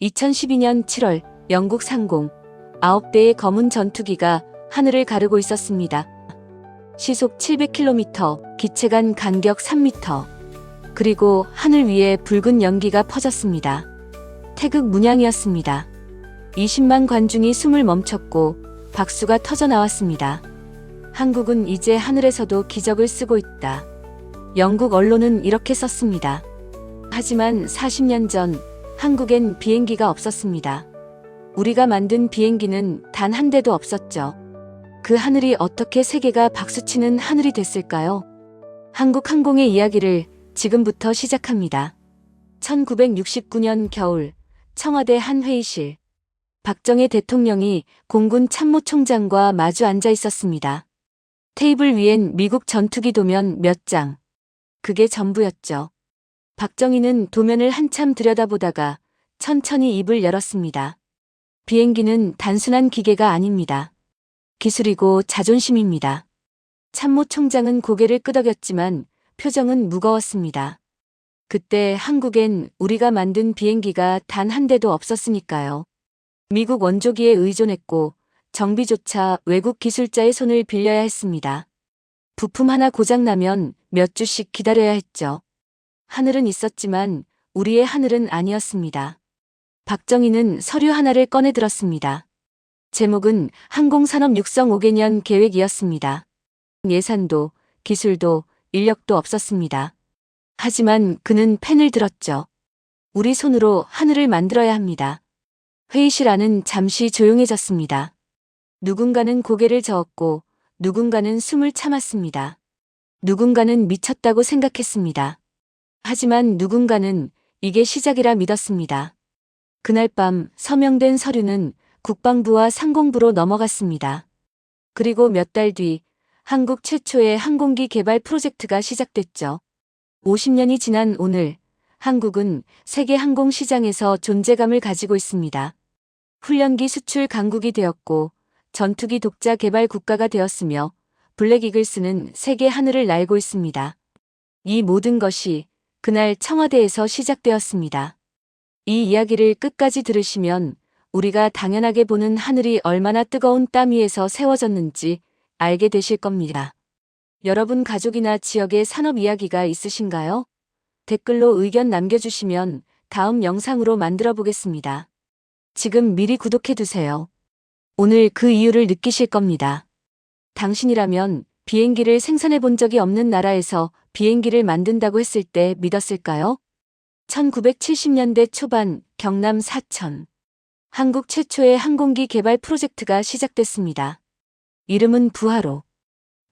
2012년 7월 영국 상공 9대의 검은 전투기가 하늘을 가르고 있었습니다. 시속 700km, 기체간 간격 3m. 그리고 하늘 위에 붉은 연기가 퍼졌습니다. 태극 문양이었습니다. 20만 관중이 숨을 멈췄고 박수가 터져 나왔습니다. 한국은 이제 하늘에서도 기적을 쓰고 있다. 영국 언론은 이렇게 썼습니다. 하지만 40년 전 한국엔 비행기가 없었습니다. 우리가 만든 비행기는 단 한 대도 없었죠. 그 하늘이 어떻게 세계가 박수치는 하늘이 됐을까요? 한국 항공의 이야기를 지금부터 시작합니다. 1969년 겨울 청와대 한 회의실 박정희 대통령이 공군 참모총장과 마주 앉아 있었습니다. 테이블 위엔 미국 전투기 도면 몇 장. 그게 전부였죠. 박정희는 도면을 한참 들여다보다가 천천히 입을 열었습니다. 비행기는 단순한 기계가 아닙니다. 기술이고 자존심입니다. 참모 총장은 고개를 끄덕였지만 표정은 무거웠습니다. 그때 한국엔 우리가 만든 비행기가 단 한 대도 없었으니까요. 미국 원조기에 의존했고 정비조차 외국 기술자의 손을 빌려야 했습니다. 부품 하나 고장나면 몇 주씩 기다려야 했죠. 하늘은 있었지만 우리의 하늘은 아니었습니다. 박정희는 서류 하나를 꺼내 들었습니다. 제목은 항공산업 육성 5개년 계획이었습니다. 예산도, 기술도, 인력도 없었습니다. 하지만 그는 펜을 들었죠. 우리 손으로 하늘을 만들어야 합니다. 회의실 안은 잠시 조용해졌습니다. 누군가는 고개를 저었고 누군가는 숨을 참았습니다. 누군가는 미쳤다고 생각했습니다. 하지만 누군가는 이게 시작이라 믿었습니다. 그날 밤 서명된 서류는 국방부와 상공부로 넘어갔습니다. 그리고 몇 달 뒤 한국 최초의 항공기 개발 프로젝트가 시작됐죠. 50년이 지난 오늘 한국은 세계 항공 시장에서 존재감을 가지고 있습니다. 훈련기 수출 강국이 되었고 전투기 독자 개발 국가가 되었으며 블랙 이글스는 세계 하늘을 날고 있습니다. 이 모든 것이 그날 청와대에서 시작되었습니다. 이 이야기를 끝까지 들으시면 우리가 당연하게 보는 하늘이 얼마나 뜨거운 땀 위에서 세워졌는지 알게 되실 겁니다. 여러분 가족이나 지역의 산업 이야기가 있으신가요? 댓글로 의견 남겨주시면 다음 영상으로 만들어 보겠습니다. 지금 미리 구독해 두세요. 오늘 그 이유를 느끼실 겁니다. 당신이라면 비행기를 생산해 본 적이 없는 나라에서 비행기를 만든다고 했을 때 믿었을까요? 1970년대 초반 경남 사천. 한국 최초의 항공기 개발 프로젝트가 시작됐습니다. 이름은 부하로.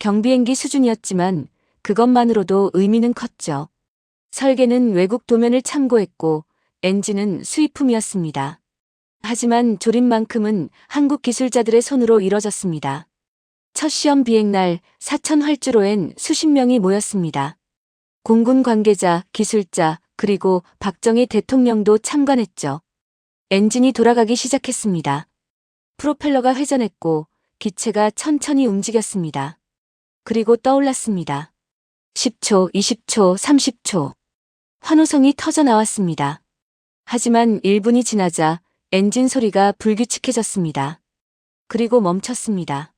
경비행기 수준이었지만 그것만으로도 의미는 컸죠. 설계는 외국 도면을 참고했고 엔진은 수입품이었습니다. 하지만 조립만큼은 한국 기술자들의 손으로 이뤄졌습니다. 첫 시험 비행 날 사천 활주로엔 수십 명이 모였습니다. 공군 관계자, 기술자, 그리고 박정희 대통령도 참관했죠. 엔진이 돌아가기 시작했습니다. 프로펠러가 회전했고 기체가 천천히 움직였습니다. 그리고 떠올랐습니다. 10초, 20초, 30초. 환호성이 터져 나왔습니다. 하지만 1분이 지나자 엔진 소리가 불규칙해졌습니다. 그리고 멈췄습니다.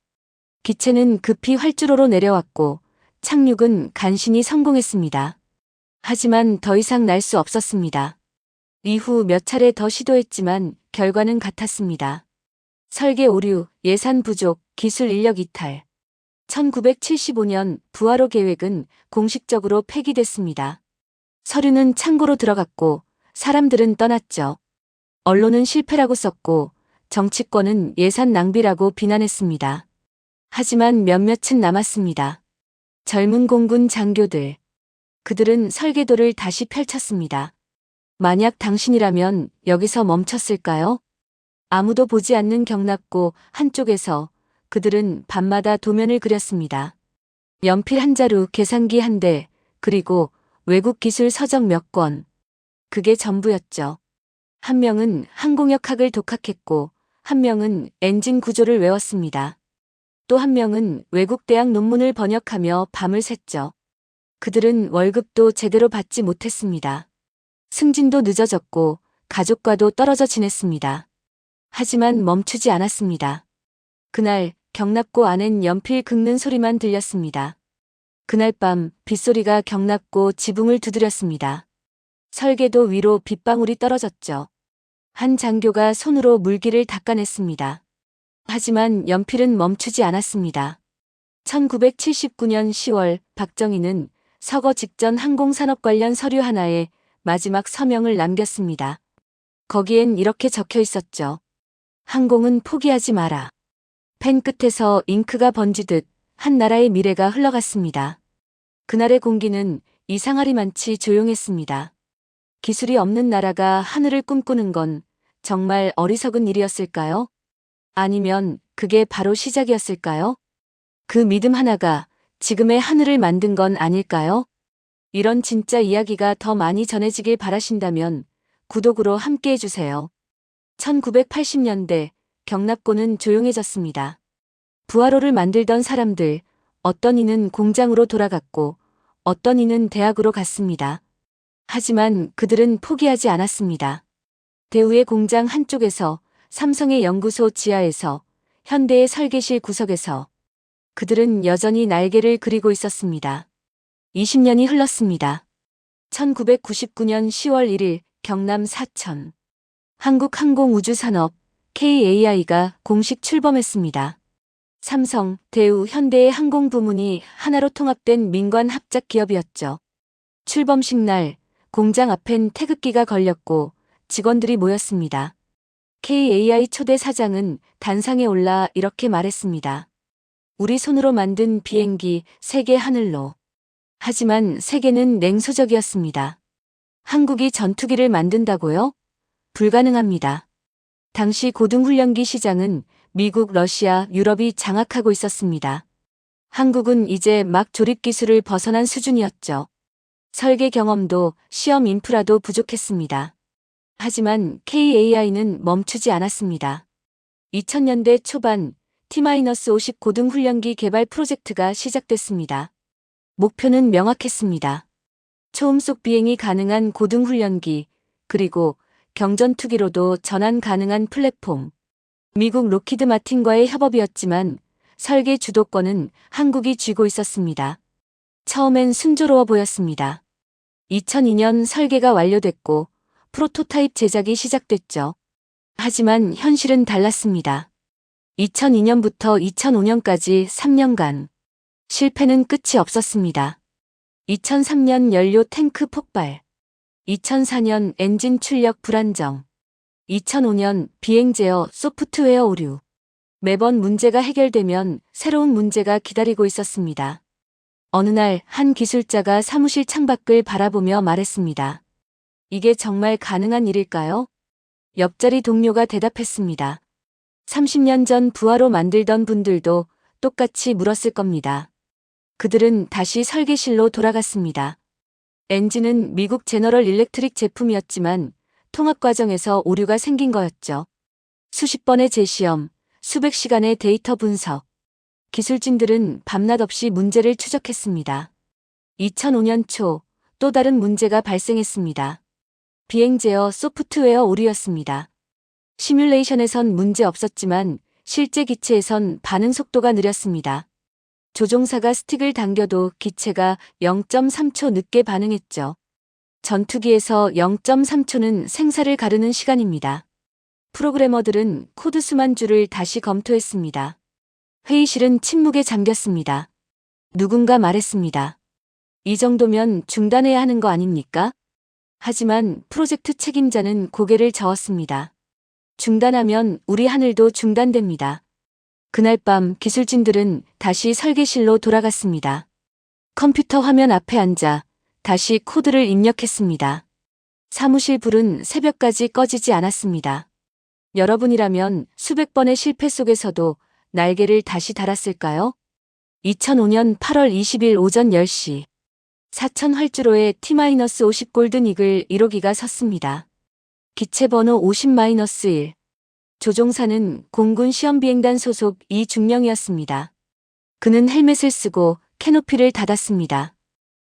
기체는 급히 활주로로 내려왔고 착륙은 간신히 성공했습니다. 하지만 더 이상 날 수 없었습니다. 이후 몇 차례 더 시도했지만 결과는 같았습니다. 설계 오류, 예산 부족, 기술 인력 이탈. 1975년 부하로 계획은 공식적으로 폐기됐습니다. 서류는 창고로 들어갔고 사람들은 떠났죠. 언론은 실패라고 썼고 정치권은 예산 낭비라고 비난했습니다. 하지만 몇몇은 남았습니다. 젊은 공군 장교들. 그들은 설계도를 다시 펼쳤습니다. 만약 당신이라면 여기서 멈췄을까요? 아무도 보지 않는 경납고 한쪽에서 그들은 밤마다 도면을 그렸습니다. 연필 한 자루, 계산기 한 대, 그리고 외국 기술 서적 몇 권. 그게 전부였죠. 한 명은 항공역학을 독학했고, 한 명은 엔진 구조를 외웠습니다. 또 한 명은 외국 대학 논문을 번역하며 밤을 샜죠. 그들은 월급도 제대로 받지 못했습니다. 승진도 늦어졌고 가족과도 떨어져 지냈습니다. 하지만 멈추지 않았습니다. 그날 경납고 안엔 연필 긁는 소리만 들렸습니다. 그날 밤 빗소리가 경납고 지붕을 두드렸습니다. 설계도 위로 빗방울이 떨어졌죠. 한 장교가 손으로 물기를 닦아냈습니다. 하지만 연필은 멈추지 않았습니다. 1979년 10월 박정희는 서거 직전 항공산업 관련 서류 하나에 마지막 서명을 남겼습니다. 거기엔 이렇게 적혀 있었죠. 항공은 포기하지 마라. 펜 끝에서 잉크가 번지듯 한 나라의 미래가 흘러갔습니다. 그날의 공기는 이상하리만치 조용했습니다. 기술이 없는 나라가 하늘을 꿈꾸는 건 정말 어리석은 일이었을까요? 아니면 그게 바로 시작이었을까요? 그 믿음 하나가 지금의 하늘을 만든 건 아닐까요? 이런 진짜 이야기가 더 많이 전해지길 바라신다면 구독으로 함께 해주세요. 1980년대 경납고는 조용해졌습니다. 부하로를 만들던 사람들, 어떤 이는 공장으로 돌아갔고, 어떤 이는 대학으로 갔습니다. 하지만 그들은 포기하지 않았습니다. 대우의 공장 한쪽에서, 삼성의 연구소 지하에서, 현대의 설계실 구석에서, 그들은 여전히 날개를 그리고 있었습니다. 20년이 흘렀습니다. 1999년 10월 1일 경남 사천. 한국항공우주산업 KAI가 공식 출범했습니다. 삼성, 대우, 현대의 항공 부문이 하나로 통합된 민관 합작 기업이었죠. 출범식 날 공장 앞엔 태극기가 걸렸고 직원들이 모였습니다. KAI 초대 사장은 단상에 올라 이렇게 말했습니다. 우리 손으로 만든 비행기 세계 하늘로. 하지만 세계는 냉소적이었습니다. 한국이 전투기를 만든다고요? 불가능합니다. 당시 고등훈련기 시장은 미국, 러시아, 유럽이 장악하고 있었습니다. 한국은 이제 막 조립 기술을 벗어난 수준이었죠. 설계 경험도 시험 인프라도 부족했습니다. 하지만 KAI는 멈추지 않았습니다. 2000년대 초반 T-50 고등훈련기 개발 프로젝트가 시작됐습니다. 목표는 명확했습니다. 초음속 비행이 가능한 고등훈련기, 그리고 경전투기로도 전환 가능한 플랫폼. 미국 로키드 마틴과의 협업이었지만 설계 주도권은 한국이 쥐고 있었습니다. 처음엔 순조로워 보였습니다. 2002년 설계가 완료됐고 프로토타입 제작이 시작됐죠. 하지만 현실은 달랐습니다. 2002년부터 2005년까지 3년간 실패는 끝이 없었습니다. 2003년 연료 탱크 폭발, 2004년 엔진 출력 불안정, 2005년 비행 제어 소프트웨어 오류. 매번 문제가 해결되면 새로운 문제가 기다리고 있었습니다. 어느 날 한 기술자가 사무실 창밖을 바라보며 말했습니다. 이게 정말 가능한 일일까요? 옆자리 동료가 대답했습니다. 30년 전 부하로 만들던 분들도 똑같이 물었을 겁니다. 그들은 다시 설계실로 돌아갔습니다. 엔진은 미국 제너럴 일렉트릭 제품이었지만 통합 과정에서 오류가 생긴 거였죠. 수십 번의 재시험, 수백 시간의 데이터 분석. 기술진들은 밤낮 없이 문제를 추적했습니다. 2005년 초 또 다른 문제가 발생했습니다. 비행 제어 소프트웨어 오류였습니다. 시뮬레이션에선 문제 없었지만 실제 기체에선 반응 속도가 느렸습니다. 조종사가 스틱을 당겨도 기체가 0.3초 늦게 반응했죠. 전투기에서 0.3초는 생사를 가르는 시간입니다. 프로그래머들은 코드 수만 줄을 다시 검토했습니다. 회의실은 침묵에 잠겼습니다. 누군가 말했습니다. 이 정도면 중단해야 하는 거 아닙니까? 하지만 프로젝트 책임자는 고개를 저었습니다. 중단하면 우리 하늘도 중단됩니다. 그날 밤 기술진들은 다시 설계실로 돌아갔습니다. 컴퓨터 화면 앞에 앉아 다시 코드를 입력했습니다. 사무실 불은 새벽까지 꺼지지 않았습니다. 여러분이라면 수백 번의 실패 속에서도 날개를 다시 달았을까요? 2005년 8월 20일 오전 10시 사천 활주로에 T-50 골든 이글 1호기가 섰습니다. 기체 번호 50-1 조종사는 공군 시험비행단 소속 이중령이었습니다. 그는 헬멧을 쓰고 캐노피를 닫았습니다.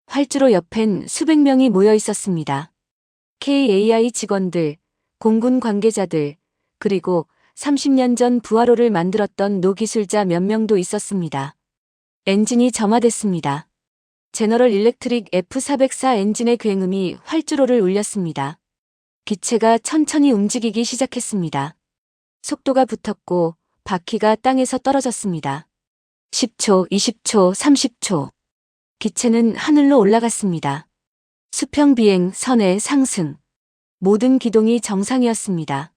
활주로 옆엔 수백 명이 모여 있었습니다. KAI 직원들, 공군 관계자들, 그리고 30년 전 부하로를 만들었던 노기술자 몇 명도 있었습니다. 엔진이 점화됐습니다. 제너럴 일렉트릭 F404 엔진의 굉음이 활주로를 울렸습니다. 기체가 천천히 움직이기 시작했습니다. 속도가 붙었고 바퀴가 땅에서 떨어졌습니다. 10초, 20초, 30초. 기체는 하늘로 올라갔습니다. 수평 비행, 선의 상승. 모든 기동이 정상이었습니다.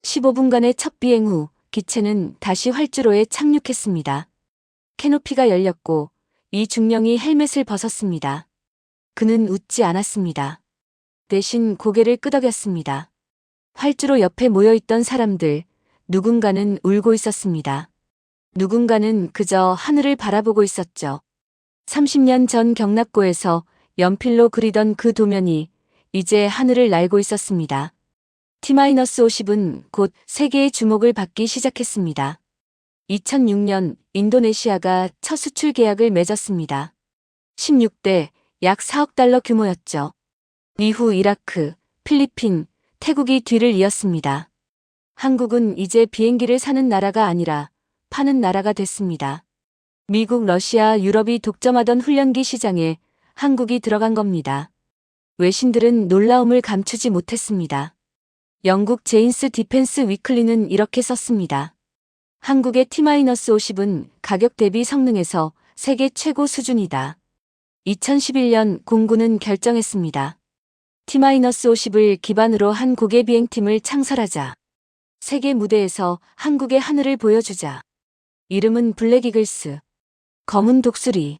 15분간의 첫 비행 후 기체는 다시 활주로에 착륙했습니다. 캐노피가 열렸고 이 중령이 헬멧을 벗었습니다. 그는 웃지 않았습니다. 대신 고개를 끄덕였습니다. 활주로 옆에 모여있던 사람들, 누군가는 울고 있었습니다. 누군가는 그저 하늘을 바라보고 있었죠. 30년 전 경납고에서 연필로 그리던 그 도면이 이제 하늘을 날고 있었습니다. T-50은 곧 세계의 주목을 받기 시작했습니다. 2006년 인도네시아가 첫 수출 계약을 맺었습니다. 16대 약 4억 달러 규모였죠. 이후 이라크, 필리핀, 태국이 뒤를 이었습니다. 한국은 이제 비행기를 사는 나라가 아니라 파는 나라가 됐습니다. 미국, 러시아, 유럽이 독점하던 훈련기 시장에 한국이 들어간 겁니다. 외신들은 놀라움을 감추지 못했습니다. 영국 제인스 디펜스 위클리는 이렇게 썼습니다. 한국의 T-50은 가격 대비 성능에서 세계 최고 수준이다. 2011년 공군은 결정했습니다. T-50을 기반으로 한 고개 비행팀을 창설하자. 세계 무대에서 한국의 하늘을 보여주자. 이름은 블랙 이글스. 검은 독수리.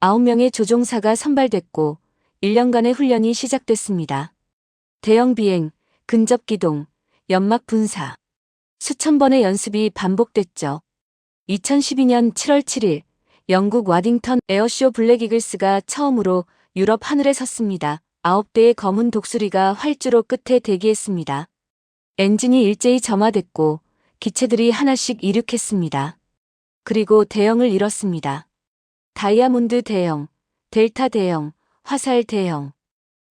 9명의 조종사가 선발됐고 1년간의 훈련이 시작됐습니다. 대형 비행, 근접 기동, 연막 분사. 수천 번의 연습이 반복됐죠. 2012년 7월 7일 영국 와딩턴 에어쇼 블랙 이글스가 처음으로 유럽 하늘에 섰습니다. 아홉 대의 검은 독수리가 활주로 끝에 대기했습니다. 엔진이 일제히 점화됐고 기체들이 하나씩 이륙했습니다. 그리고 대형을 잃었습니다. 다이아몬드 대형, 델타 대형, 화살 대형.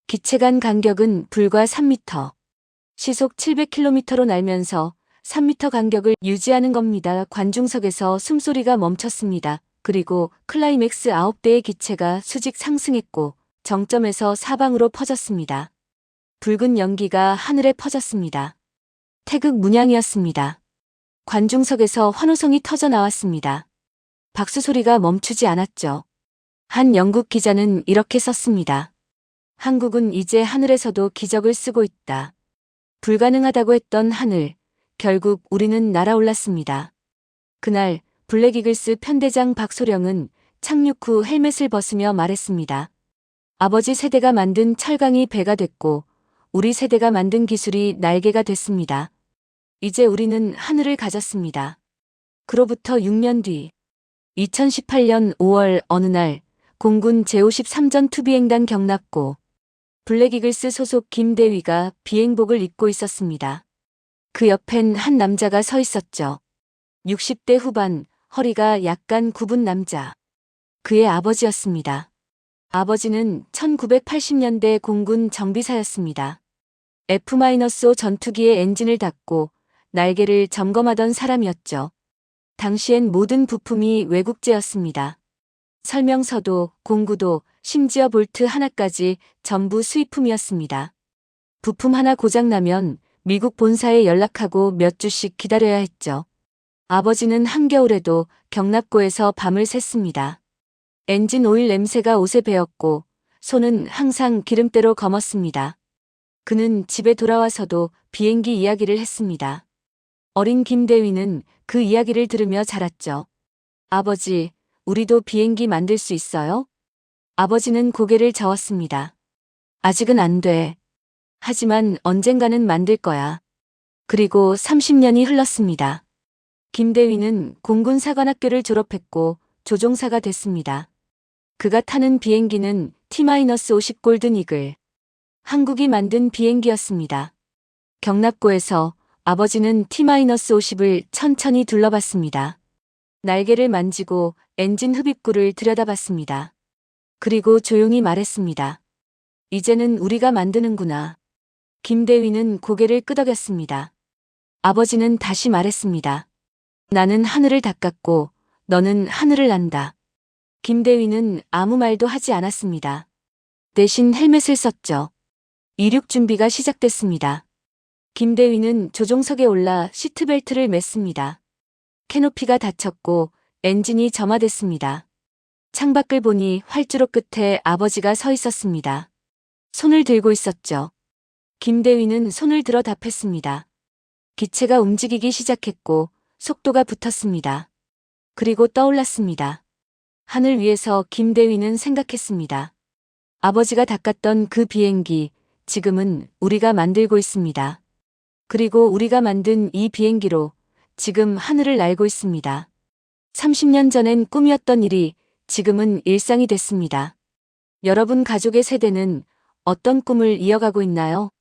기체 간 간격은 불과 3m. 시속 700km로 날면서 3m 간격을 유지하는 겁니다. 관중석에서 숨소리가 멈췄습니다. 그리고 클라이맥스 9대의 기체가 수직 상승했고 정점에서 사방으로 퍼졌습니다. 붉은 연기가 하늘에 퍼졌습니다. 태극 문양이었습니다. 관중석에서 환호성이 터져 나왔습니다. 박수 소리가 멈추지 않았죠. 한 영국 기자는 이렇게 썼습니다. 한국은 이제 하늘에서도 기적을 쓰고 있다. 불가능하다고 했던 하늘, 결국 우리는 날아올랐습니다. 그날 블랙이글스 편대장 박소령은 착륙 후 헬멧을 벗으며 말했습니다. 아버지 세대가 만든 철강이 배가 됐고 우리 세대가 만든 기술이 날개가 됐습니다. 이제 우리는 하늘을 가졌습니다. 그로부터 6년 뒤 2018년 5월 어느 날 공군 제53전 투비행단 경납고 블랙이글스 소속 김대위가 비행복을 입고 있었습니다. 그 옆엔 한 남자가 서 있었죠. 60대 후반 허리가 약간 굽은 남자. 그의 아버지였습니다. 아버지는 1980년대 공군 정비사였습니다. F-5 전투기의 엔진을 닫고 날개를 점검하던 사람이었죠. 당시엔 모든 부품이 외국제였습니다. 설명서도 공구도 심지어 볼트 하나까지 전부 수입품이었습니다. 부품 하나 고장나면 미국 본사에 연락하고 몇 주씩 기다려야 했죠. 아버지는 한겨울에도 경납고에서 밤을 샜습니다. 엔진 오일 냄새가 옷에 배었고 손은 항상 기름때로 검었습니다. 그는 집에 돌아와서도 비행기 이야기를 했습니다. 어린 김대위는 그 이야기를 들으며 자랐죠. 아버지, 우리도 비행기 만들 수 있어요? 아버지는 고개를 저었습니다. 아직은 안 돼. 하지만 언젠가는 만들 거야. 그리고 30년이 흘렀습니다. 김대위는 공군 사관학교를 졸업했고 조종사가 됐습니다. 그가 타는 비행기는 T-50 골든 이글. 한국이 만든 비행기였습니다. 경납고에서 아버지는 T-50을 천천히 둘러봤습니다. 날개를 만지고 엔진 흡입구를 들여다봤습니다. 그리고 조용히 말했습니다. 이제는 우리가 만드는구나. 김대위는 고개를 끄덕였습니다. 아버지는 다시 말했습니다. 나는 하늘을 닦았고 너는 하늘을 난다. 김대위는 아무 말도 하지 않았습니다. 대신 헬멧을 썼죠. 이륙 준비가 시작됐습니다. 김대위는 조종석에 올라 시트벨트를 맸습니다. 캐노피가 닫혔고 엔진이 점화됐습니다. 창밖을 보니 활주로 끝에 아버지가 서 있었습니다. 손을 들고 있었죠. 김대위는 손을 들어 답했습니다. 기체가 움직이기 시작했고 속도가 붙었습니다. 그리고 떠올랐습니다. 하늘 위에서 김대위는 생각했습니다. 아버지가 닦았던 그 비행기, 지금은 우리가 만들고 있습니다. 그리고 우리가 만든 이 비행기로 지금 하늘을 날고 있습니다. 30년 전엔 꿈이었던 일이 지금은 일상이 됐습니다. 여러분 가족의 세대는 어떤 꿈을 이어가고 있나요?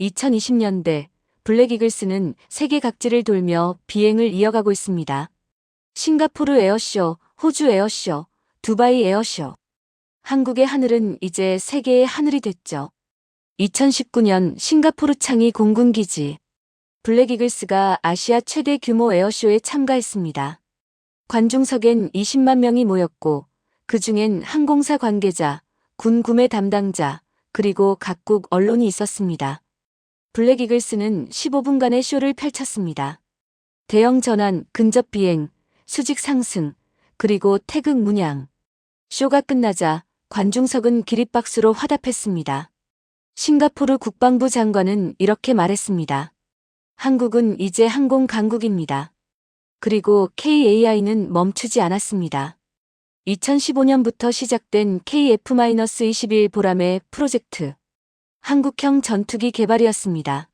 2020년대 블랙 이글스는 세계 각지를 돌며 비행을 이어가고 있습니다. 싱가포르 에어쇼, 호주 에어쇼, 두바이 에어쇼. 한국의 하늘은 이제 세계의 하늘이 됐죠. 2019년 싱가포르 창의 공군기지. 블랙 이글스가 아시아 최대 규모 에어쇼에 참가했습니다. 관중석엔 20만 명이 모였고 그 중엔 항공사 관계자, 군 구매 담당자, 그리고 각국 언론이 있었습니다. 블랙 이글스는 15분간의 쇼를 펼쳤습니다. 대형 전환, 근접 비행, 수직 상승, 그리고 태극 문양. 쇼가 끝나자 관중석은 기립박수로 화답했습니다. 싱가포르 국방부 장관은 이렇게 말했습니다. 한국은 이제 항공 강국입니다. 그리고 KAI는 멈추지 않았습니다. 2015년부터 시작된 KF-21 보람의 프로젝트. 한국형 전투기 개발이었습니다.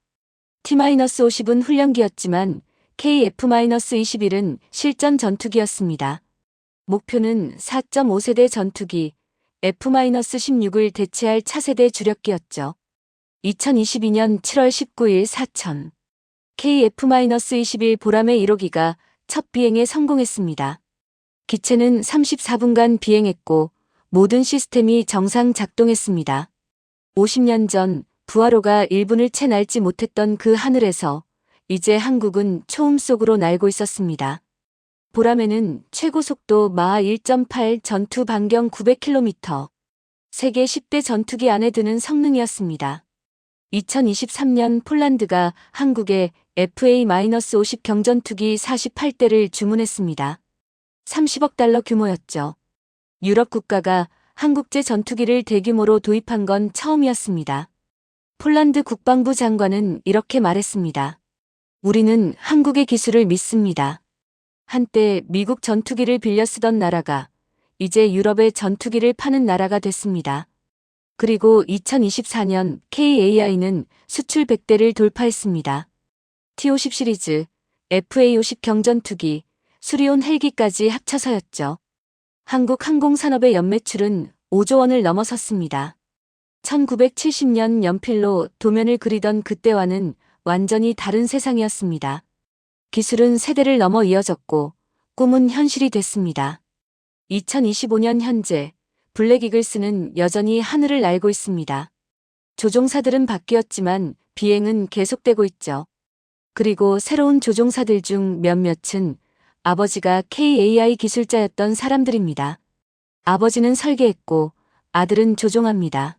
T-50은 훈련기였지만 KF-21은 실전 전투기였습니다. 목표는 4.5세대 전투기 F-16을 대체할 차세대 주력기였죠. 2022년 7월 19일 사천 KF-21 보람의 1호기가 첫 비행에 성공했습니다. 기체는 34분간 비행했고 모든 시스템이 정상 작동했습니다. 50년 전 부하로가 1분을 채 날지 못했던 그 하늘에서 이제 한국은 초음 속으로 날고 있었습니다. 보람에는 최고 속도 마하 1.8 전투 반경 900km. 세계 10대 전투기 안에 드는 성능이었습니다. 2023년 폴란드가 한국에 FA-50 경전투기 48대를 주문했습니다. 30억 달러 규모였죠. 유럽 국가가 한국제 전투기를 대규모로 도입한 건 처음이었습니다. 폴란드 국방부 장관은 이렇게 말했습니다. 우리는 한국의 기술을 믿습니다. 한때 미국 전투기를 빌려 쓰던 나라가 이제 유럽의 전투기를 파는 나라가 됐습니다. 그리고 2024년 KAI는 수출 100대를 돌파했습니다. T-50 시리즈, FA-50 경전투기, 수리온 헬기까지 합쳐서였죠. 한국 항공산업의 연매출은 5조 원을 넘어섰습니다. 1970년 연필로 도면을 그리던 그때와는 완전히 다른 세상이었습니다. 기술은 세대를 넘어 이어졌고 꿈은 현실이 됐습니다. 2025년 현재 블랙 이글스는 여전히 하늘을 날고 있습니다. 조종사들은 바뀌었지만 비행은 계속되고 있죠. 그리고 새로운 조종사들 중 몇몇은 아버지가 KAI 기술자였던 사람들입니다. 아버지는 설계했고 아들은 조종합니다.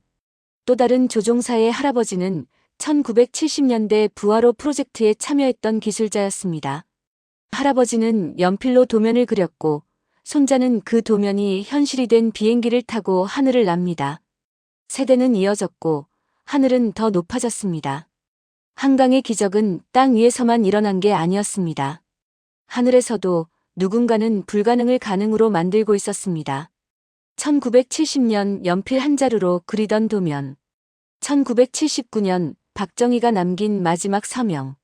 또 다른 조종사의 할아버지는 1970년대 부하로 프로젝트에 참여했던 기술자였습니다. 할아버지는 연필로 도면을 그렸고 손자는 그 도면이 현실이 된 비행기를 타고 하늘을 납니다. 세대는 이어졌고 하늘은 더 높아졌습니다. 한강의 기적은 땅 위에서만 일어난 게 아니었습니다. 하늘에서도 누군가는 불가능을 가능으로 만들고 있었습니다. 1970년 연필 한 자루로 그리던 도면. 1979년 박정희가 남긴 마지막 서명.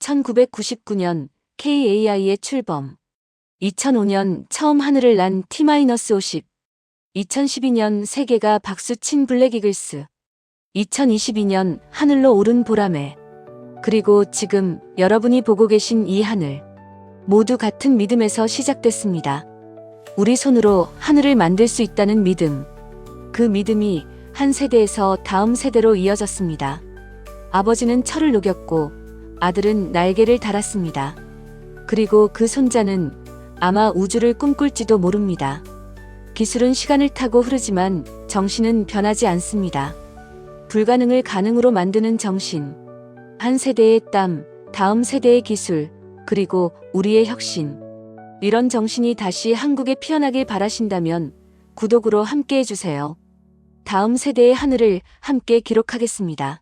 1999년 KAI의 출범. 2005년 처음 하늘을 난 T-50. 2012년 세계가 박수친 블랙 이글스. 2022년 하늘로 오른 보람에. 그리고 지금 여러분이 보고 계신 이 하늘. 모두 같은 믿음에서 시작됐습니다. 우리 손으로 하늘을 만들 수 있다는 믿음. 그 믿음이 한 세대에서 다음 세대로 이어졌습니다. 아버지는 철을 녹였고 아들은 날개를 달았습니다. 그리고 그 손자는 아마 우주를 꿈꿀지도 모릅니다. 기술은 시간을 타고 흐르지만 정신은 변하지 않습니다. 불가능을 가능으로 만드는 정신. 한 세대의 땀, 다음 세대의 기술, 그리고 우리의 혁신. 이런 정신이 다시 한국에 피어나길 바라신다면 구독으로 함께 해주세요. 다음 세대의 하늘을 함께 기록하겠습니다.